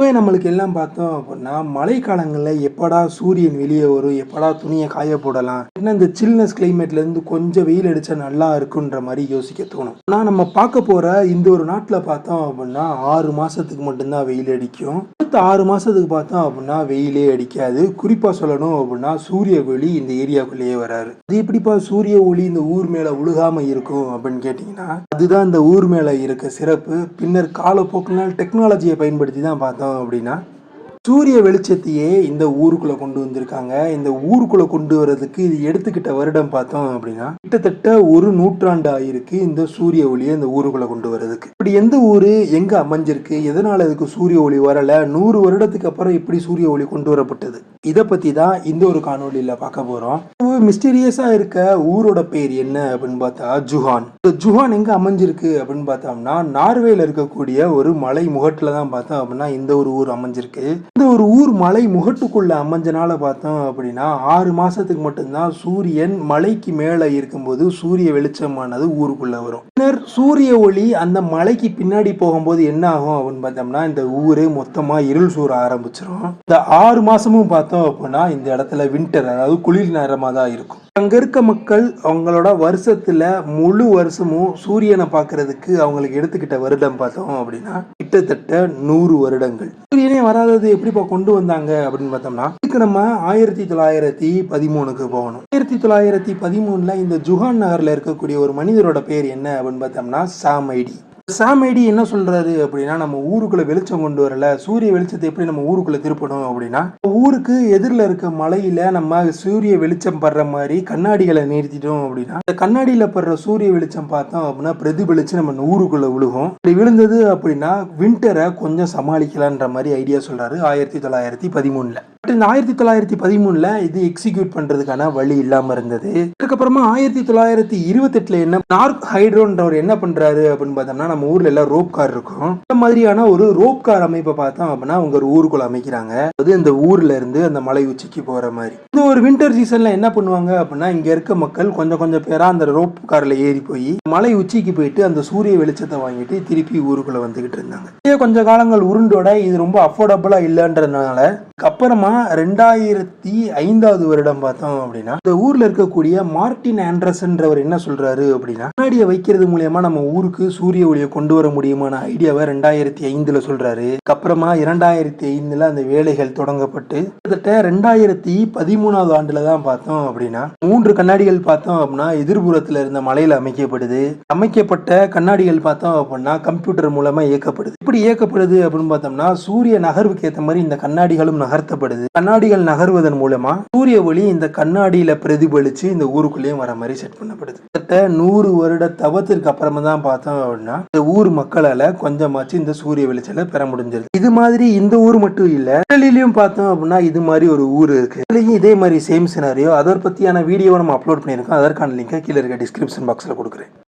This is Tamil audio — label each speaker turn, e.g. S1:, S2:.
S1: இப்போ நம்மளுக்கு எல்லாம் பார்த்தோம் அப்படின்னா மழைக்காலங்களில் எப்படா சூரியன் வெளியே வரும் எப்படா துணியை காய போடலாம் ஏன்னா இந்த சில்னஸ் கிளைமேட்லேருந்து கொஞ்சம் வெயில் அடித்தா நல்லா இருக்குன்ற மாதிரி யோசிக்க தோணும். ஆனால் நம்ம பார்க்க போகிற இந்த ஒரு நாட்டில் பார்த்தோம் அப்படின்னா ஆறு மாதத்துக்கு மட்டும்தான் வெயில் அடிக்கும். அடுத்த ஆறு மாதத்துக்கு பார்த்தோம் அப்படின்னா வெயிலே அடிக்காது. குறிப்பாக சொல்லணும் அப்படின்னா சூரிய ஒளி இந்த ஏரியாவுக்குள்ளேயே வராரு. அது எப்படிப்பா சூரிய ஒளி இந்த ஊர் மேலே உழுகாமல் இருக்கும் அப்படின்னு கேட்டிங்கன்னா அதுதான் இந்த ஊர் மேலே இருக்க சிறப்பு. பின்னர் காலப்போக்கினால் டெக்னாலஜியை பயன்படுத்தி தான் பார்த்தோம் அப்படின்னா சூரிய வெளிச்சத்தையே இந்த ஊருக்குள்ள கொண்டு வந்திருக்காங்க. இந்த ஊருக்குள்ள கொண்டு வர்றதுக்கு இது எடுத்துக்கிட்ட வருடம் பார்த்தோம் அப்படின்னா கிட்டத்தட்ட ஒரு நூற்றாண்டு ஆயிருக்கு இந்த சூரிய ஒளியை இந்த ஊருக்குள்ள கொண்டு வர்றதுக்கு. இப்படி எந்த ஊரு எங்க அமைஞ்சிருக்கு? எதனால இதுக்கு சூரிய ஒளி வரல? நூறு வருடத்துக்கு அப்புறம் எப்படி சூரிய ஒளி கொண்டு வரப்பட்டது? இதை பத்தி தான் இந்த ஒரு காணொலியில பார்க்க போறோம். மிஸ்டீரியஸா இருக்க ஊரோட பேர் என்ன அப்படின்னு பார்த்தா ஜுஹான். இந்த ஜுஹான் எங்க அமைஞ்சிருக்கு அப்படின்னு பார்த்தோம்னா நார்வேல இருக்கக்கூடிய ஒரு மலை முகட்டுல தான் பார்த்தோம் அப்படின்னா இந்த ஒரு ஊர் அமைஞ்சிருக்கு. இந்த ஒரு ஊர் மலை முகட்டுக்குள்ள அமைஞ்சனால பார்த்தோம் அப்படின்னா ஆறு மாசத்துக்கு மட்டும்தான் சூரியன் மலைக்கு மேலே இருக்கும்போது சூரிய வெளிச்சமானது ஊருக்குள்ள வரும். பின்னர் சூரிய ஒளி அந்த மலைக்கு பின்னாடி போகும்போது என்ன ஆகும் அப்படின்னு பார்த்தோம்னா இந்த ஊரே மொத்தமா இருள் சூற ஆரம்பிச்சிரும். இந்த ஆறு மாசமும் பார்த்தோம் அப்படின்னா இந்த இடத்துல வின்டர் அதாவது குளிர் நேரமா தான் இருக்கும். அங்க இருக்க மக்கள் அவங்களோட வருஷத்துல முழு வருஷமும் சூரியனை பார்க்கறதுக்கு அவங்களுக்கு எடுத்துக்கிட்ட வருடம் பார்த்தோம் அப்படின்னா கிட்டத்தட்ட நூறு வருடங்கள். சூரியனே வராதது எப்படிப்பா கொண்டு வந்தாங்க அப்படின்னு பார்த்தோம்னா இதுக்கு நம்ம ஆயிரத்தி தொள்ளாயிரத்தி பதிமூணுக்கு போகணும். ஆயிரத்தி தொள்ளாயிரத்தி பதிமூணுல இந்த ஜுஹான் நகர்ல இருக்கக்கூடிய ஒரு மனிதரோட பேர் என்ன அப்படின்னு பார்த்தோம்னா சாமைடி சாமேடி என்ன சொல்றாரு அப்படின்னா நம்ம ஊருக்குள்ள வெளிச்சம் கொண்டு வரல சூரிய வெளிச்சத்தை எப்படி நம்ம ஊருக்குள்ள திருப்பணும் அப்படின்னா ஊருக்கு எதிரில் இருக்க மலையில நம்ம சூரிய வெளிச்சம் படுற மாதிரி கண்ணாடிகளை நிறுத்திட்டோம் அப்படின்னா இந்த கண்ணாடியில படுற சூரிய வெளிச்சம் பார்த்தோம் அப்படின்னா பிரதிபலிச்சு நம்ம ஊருக்குள்ள விழுகும். இப்படி விழுந்தது அப்படின்னா வின்டரை கொஞ்சம் சமாளிக்கலான்ற மாதிரி ஐடியா சொல்றாரு ஆயிரத்தி தொள்ளாயிரத்தி பதிமூணுல. பட் இந்த ஆயிரத்தி தொள்ளாயிரத்தி பதிமூணுல இது எக்ஸிக்யூட் பண்றதுக்கான வழி இல்லாம இருந்தது. அதுக்கப்புறமா ஆயிரத்தி தொள்ளாயிரத்தி இருபத்தெட்டில் என்ன நார்க் ஹைட்ரோன்றவர் என்ன பண்றாரு அப்படின்னு பார்த்தோம்னா நம்ம ஊர்ல எல்லாம் ரோப் கார் இருக்கும். இந்த மாதிரியான ஒரு ரோப் கார் அமைப்பை பார்த்தோம் அப்படின்னா அவங்க ஒரு ஊருக்குள்ள அமைக்கிறாங்க. அது இந்த ஊர்ல இருந்து அந்த மலை உச்சிக்கு போற மாதிரி. இந்த ஒரு வின்டர் சீசன்ல என்ன பண்ணுவாங்க அப்படின்னா இங்க இருக்க மக்கள் கொஞ்சம் கொஞ்சம் பேரா அந்த ரோப் கார்ல ஏறி போய் மலை உச்சிக்கு போயிட்டு அந்த சூரிய வெளிச்சத்தை வாங்கிட்டு திருப்பி ஊருக்குள்ள வந்துகிட்டு இருந்தாங்க. இதே கொஞ்ச காலங்கள் உருண்டோட இது ரொம்ப அஃபோர்டபுளா இல்லைன்றதுனால அப்புறமா ரெண்டாயிரத்தி ஐந்தாவது வருடம் பார்த்தோம் அப்படின்னா இந்த ஊர்ல இருக்கக்கூடிய மார்டின் ஆண்ட்ரஸ்ன்றவர் என்ன சொல்றாரு அப்படின்னா கண்ணாடியை வைக்கிறது மூலியமா நம்ம ஊருக்கு சூரிய ஒளியை கொண்டு வர முடியுமான ஐடியாவை ரெண்டாயிரத்தி ஐந்துல சொல்றாரு. அப்புறமா இரண்டாயிரத்தி ஐந்துல அந்த வேலைகள் தொடங்கப்பட்டு கிட்டத்தட்ட ரெண்டாயிரத்தி பதிமூணாவது ஆண்டுல தான் பார்த்தோம் அப்படின்னா மூன்று கண்ணாடிகள் பார்த்தோம் அப்படின்னா எதிர்புறத்துல இருந்த மலையில அமைக்கப்படுது. அமைக்கப்பட்ட கண்ணாடிகள் பார்த்தோம் அப்படின்னா கம்ப்யூட்டர் மூலமா இயக்கப்படுது. இப்படி இயக்கப்படுது அப்படின்னு பார்த்தோம்னா சூரிய நகர்வுக்கு ஏற்ற மாதிரி இந்த கண்ணாடிகளும் நகர்த்தப்படுது. கண்ணாடிகள் நகர்வதன் மூலமா சூரிய ஒளி இந்த கண்ணாடியில பிரதிபலிச்சு இந்த ஊருக்குள்ளேயும் வர மாதிரி செட் பண்ணப்படுது. கிட்டத்தட்ட நூறு வருட தவத்திற்கு அப்புறமா தான் பார்த்தோம் அப்படின்னா இந்த ஊர் மக்களால கொஞ்சமாச்சு இந்த சூரிய வெளிச்சலை பெற முடிஞ்சிருது. இது மாதிரி இந்த ஊர் மட்டும் இல்ல இட்டலிலையும் பார்த்தோம் அப்படின்னா இது மாதிரி ஒரு ஊர் இருக்கு. இதுலயும் இதே மாதிரி சேம் சினாரியோ அதை பத்தியான வீடியோ நம்ம அப்லோட் பண்ணியிருக்கோம். அதற்கான லிங்கை கீழே இருக்க டிஸ்கிரிப்ஷன் பாக்ஸ்ல கொடுக்குறேன்.